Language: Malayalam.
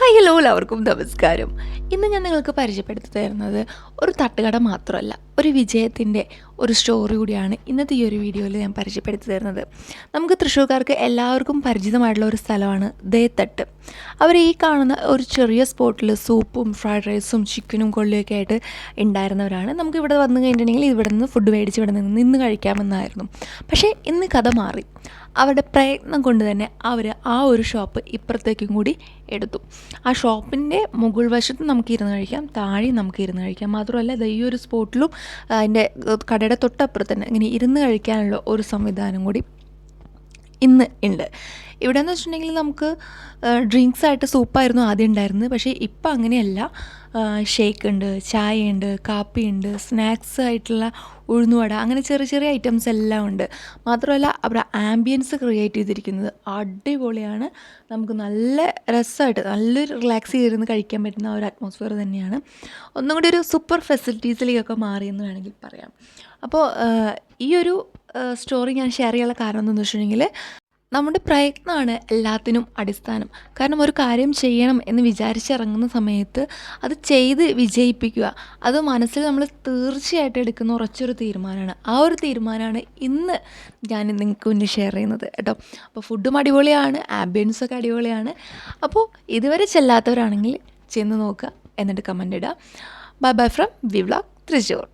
ഹായ് ഹലോ എല്ലാവർക്കും നമസ്കാരം. ഇന്ന് ഞാൻ നിങ്ങൾക്ക് പരിചയപ്പെടുത്തി തരുന്നത് ഒരു തട്ടുകട മാത്രമല്ല ഒരു വിജയത്തിന്റെ ഒരു സ്റ്റോറി കൂടിയാണ് ഇന്നത്തെ ഈ ഒരു വീഡിയോയിൽ ഞാൻ പരിചയപ്പെടുത്തി തരുന്നത്. നമുക്ക് തൃശ്ശൂർക്കാർക്ക് എല്ലാവർക്കും പരിചിതമായിട്ടുള്ള ഒരു സ്ഥലമാണ് ദേത്തട്ട്. അവർ ഈ കാണുന്ന ഒരു ചെറിയ സ്പോട്ടിൽ സൂപ്പും ഫ്രൈഡ് റൈസും ചിക്കനും കൊള്ളിയൊക്കെ ആയിട്ട് ഉണ്ടായിരുന്നവരാണ്. നമുക്ക് ഇവിടെ വന്നു കഴിഞ്ഞിട്ടുണ്ടെങ്കിൽ ഇവിടെ നിന്ന് ഫുഡ് മേടിച്ച് ഇവിടെ നിന്ന് നിന്ന് കഴിക്കാമെന്നായിരുന്നു. പക്ഷേ ഇന്ന് കഥ മാറി. അവരുടെ പ്രയത്നം കൊണ്ട് തന്നെ അവർ ആ ഒരു ഷോപ്പ് ഇപ്പുറത്തേക്കും കൂടി എടുത്തു. ആ ഷോപ്പിന്റെ മുകൾ വശത്ത് നമുക്ക് ഇരുന്ന് കഴിക്കാം താഴെ നമുക്ക് ഇരുന്ന് കഴിക്കാം. മാത്രമല്ല ഈ ഒരു സ്പോട്ടിലും അതിന്റെ കടയുടെ തൊട്ടപ്പുറത്ത് തന്നെ ഇങ്ങനെ ഇരുന്ന് കഴിക്കാനുള്ള ഒരു സംവിധാനം കൂടി ഇന്ന് ഉണ്ട്. ഇവിടെ എന്ന് വെച്ചിട്ടുണ്ടെങ്കിൽ നമുക്ക് ഡ്രിങ്ക്സ് ആയിട്ട് സൂപ്പായിരുന്നു ആദ്യം ഉണ്ടായിരുന്നത്. പക്ഷേ ഇപ്പം അങ്ങനെയല്ല. ഷേക്ക് ഉണ്ട് ചായ ഉണ്ട് കാപ്പി ഉണ്ട് സ്നാക്സ് ആയിട്ടുള്ള ഉഴുന്നുവട അങ്ങനെ ചെറിയ ചെറിയ ഐറ്റംസ് എല്ലാം ഉണ്ട്. മാത്രമല്ല അവിടെ ആംബിയൻസ് ക്രിയേറ്റ് ചെയ്തിരിക്കുന്നത് അടിപൊളിയാണ്. നമുക്ക് നല്ല രസമായിട്ട് നല്ലൊരു റിലാക്സ് ചെയ്തിരുന്ന് കഴിക്കാൻ പറ്റുന്ന ഒരു അറ്റ്മോസ്ഫിയർ തന്നെയാണ്. ഒന്നും കൂടി ഒരു സൂപ്പർ ഫെസിലിറ്റീസിലേക്കൊക്കെ മാറിയെന്ന് വേണമെങ്കിൽ പറയാം. അപ്പോൾ ഈ ഒരു സ്റ്റോറി ഞാൻ ഷെയർ ചെയ്യാനുള്ള കാരണം എന്താണെന്ന് വെച്ചിട്ടുണ്ടെങ്കിൽ നമ്മുടെ പ്രയത്നമാണ് എല്ലാത്തിനും അടിസ്ഥാനം. കാരണം ഒരു കാര്യം ചെയ്യണം എന്ന് വിചാരിച്ചിറങ്ങുന്ന സമയത്ത് അത് ചെയ്ത് വിജയിപ്പിക്കുക. അത് മനസ്സിൽ നമ്മൾ തീർച്ചയായിട്ടും എടുക്കുന്ന ഉറച്ചൊരു തീരുമാനമാണ്. ആ ഒരു തീരുമാനമാണ് ഇന്ന് ഞാൻ നിങ്ങൾക്ക് മുന്നിൽ ഷെയർ ചെയ്യുന്നത് കേട്ടോ. അപ്പോൾ ഫുഡും അടിപൊളിയാണ് ആംബിയൻസൊക്കെ അടിപൊളിയാണ്. അപ്പോൾ ഇതുവരെ ചെല്ലാത്തവരാണെങ്കിൽ ചെന്ന് നോക്കുക എന്നിട്ട് കമന്റ് ഇടുക. Bye bye from V vlog Thrissur